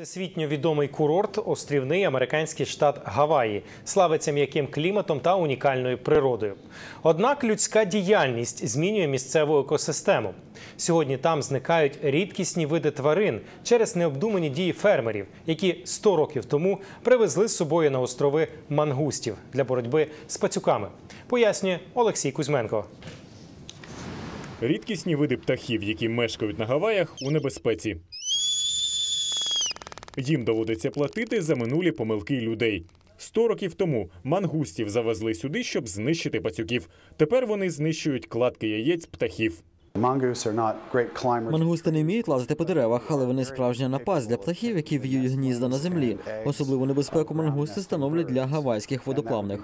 Всесвітньо відомий курорт острівний американський штат Гаваї, славиться м'яким кліматом та унікальною природою. Однак людська діяльність змінює місцеву екосистему. Сьогодні там зникають рідкісні види тварин через необдумані дії фермерів, які 100 років тому привезли з собою на острови мангустів для боротьби з пацюками. Пояснює Олексій Кузьменко. Рідкісні види птахів, які мешкають на Гаваях, у небезпеці. Їм доводиться платити за минулі помилки людей. Сто років тому мангустів завезли сюди, щоб знищити пацюків. Тепер вони знищують кладки яєць птахів. Mongoose are not great climbers. Мангусти не вміють лазити по деревах, але вони справжня напасть для птахів, які в'ють гнізда на землі. Особливу небезпеку мангусти становлять для гавайських водоплавних.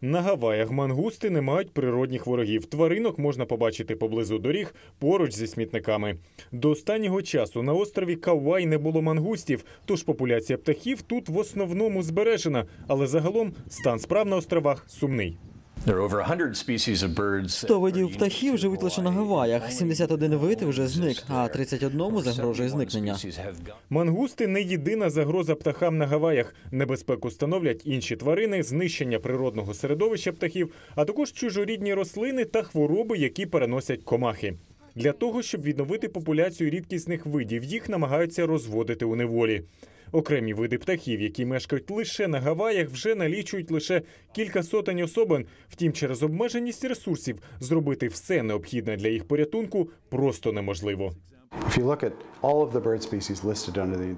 На Гаваях мангусти не мають природних ворогів. Тваринок можна побачити поблизу доріг поруч зі смітниками. До останнього часу на острові Кауай не було мангустів, тож популяція птахів тут в основному збережена. Але загалом стан справ на островах сумний. There are over 100 species of birds. 100 видів птахів живуть лише на Гаваях. 71 вид вже зник, а 31 загрожує зникнення. Мангусти не єдина загроза птахам на Гаваях. Небезпеку становлять інші тварини, знищення природного середовища птахів, а також чужорідні рослини та хвороби, які переносять комахи. Для того, щоб відновити популяцію рідкісних видів, їх намагаються розводити у неволі. Окремі види птахів, які мешкають лише на Гаваях, вже налічують лише кілька сотень особин. Втім, через обмеженість ресурсів зробити все необхідне для їх порятунку просто неможливо.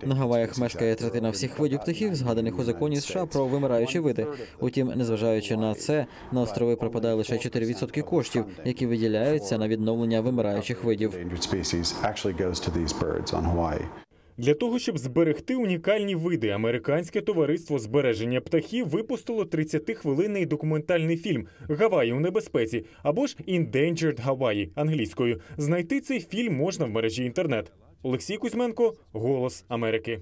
На Гаваях мешкає третина всіх видів птахів, згаданих у законі США про вимираючі види. Утім, незважаючи на це, на острови припадає лише 4% коштів, які виділяються на відновлення вимираючих видів. Для того, щоб зберегти унікальні види, американське товариство збереження птахів випустило 30-хвилинний документальний фільм Гаваї у небезпеці або ж Endangered Hawaii англійською. Знайти цей фільм можна в мережі інтернет. Олексій Кузьменко, Голос Америки.